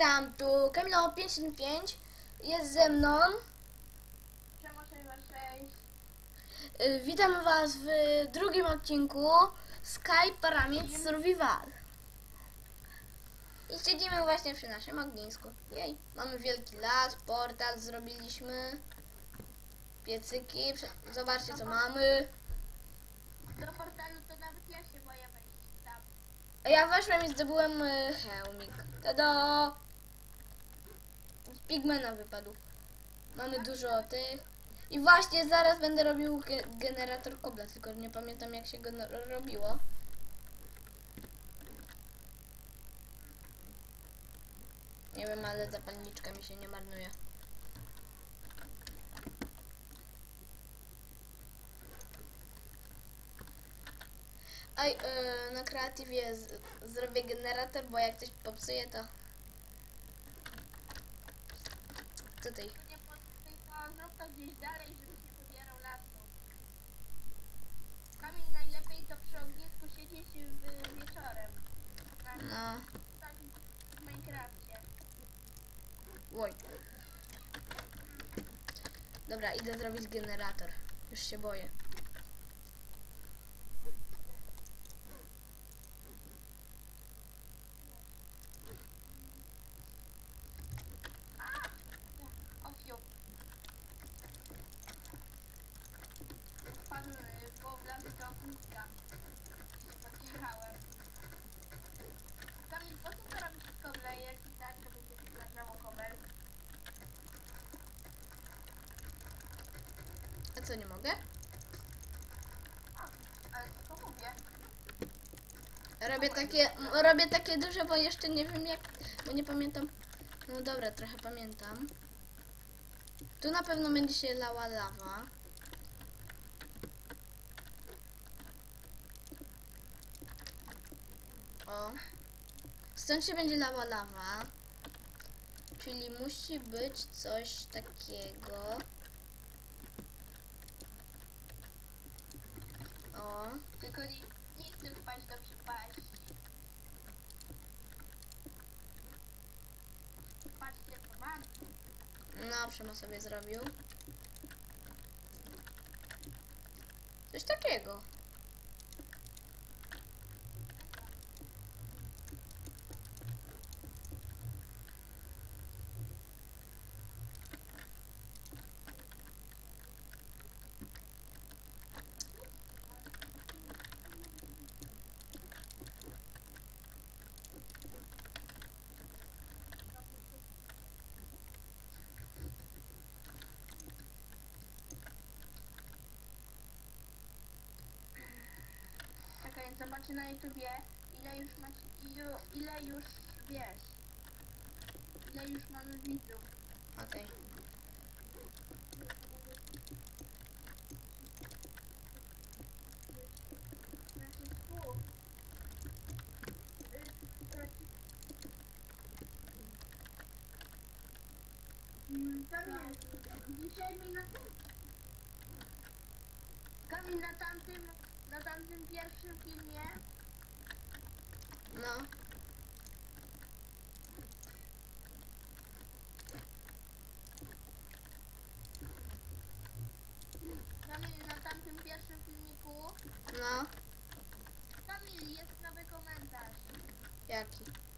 witam, tu Kamilo 575 jest ze mną. Czemu 626? Y, Witam was w drugim odcinku Sky Pyramid Survival. I siedzimy właśnie przy naszym ognisku. Jej, mamy wielki las, portal zrobiliśmy. Piecyki, zobaczcie co mamy. Do portalu to nawet ja się boję wejść tam. Ja weszłem i zdobyłem y, hełmik. Tada! Z pigmena wypadł. Mamy dużo tych. I właśnie zaraz będę robił ge generator kobla, tylko nie pamiętam jak się go no- robiło. Nie wiem, ale zapalniczka mi się nie marnuje. Oj, yy, na kreatywie zrobię generator, bo jak coś popsuje, to... Tutaj. Zrób gdzieś dalej, żebyś nie pobierał lasu. Kamil najlepiej to przy ognisku siedzieć w, wieczorem. No, tak w Minecrafcie. oj. Dobra, idę zrobić generator. Już się boję. Co, nie mogę? Robię takie, robię takie duże, bo jeszcze nie wiem jak, bo nie pamiętam. No dobra, trochę pamiętam. Tu na pewno będzie się lała lawa. Stąd się będzie lała lawa. Czyli musi być coś takiego. O. Tylko nie, nie chcę wpaść do przepaści. Patrzcie, co mam. No, Przemo sobie zrobił. Coś takiego. Zobaczę na YouTubie, ile już macie, ilu, ile już wiesz, ile już mamy widzów. Okej. Znaczy. Y, znaczy- Mm, Kamil, dzisiaj mi na Kamil na tamtym, na tamtym pierwszym filmie No. Kamil na tamtym pierwszym filmiku No. Kamil jest nowy komentarz. Jaki?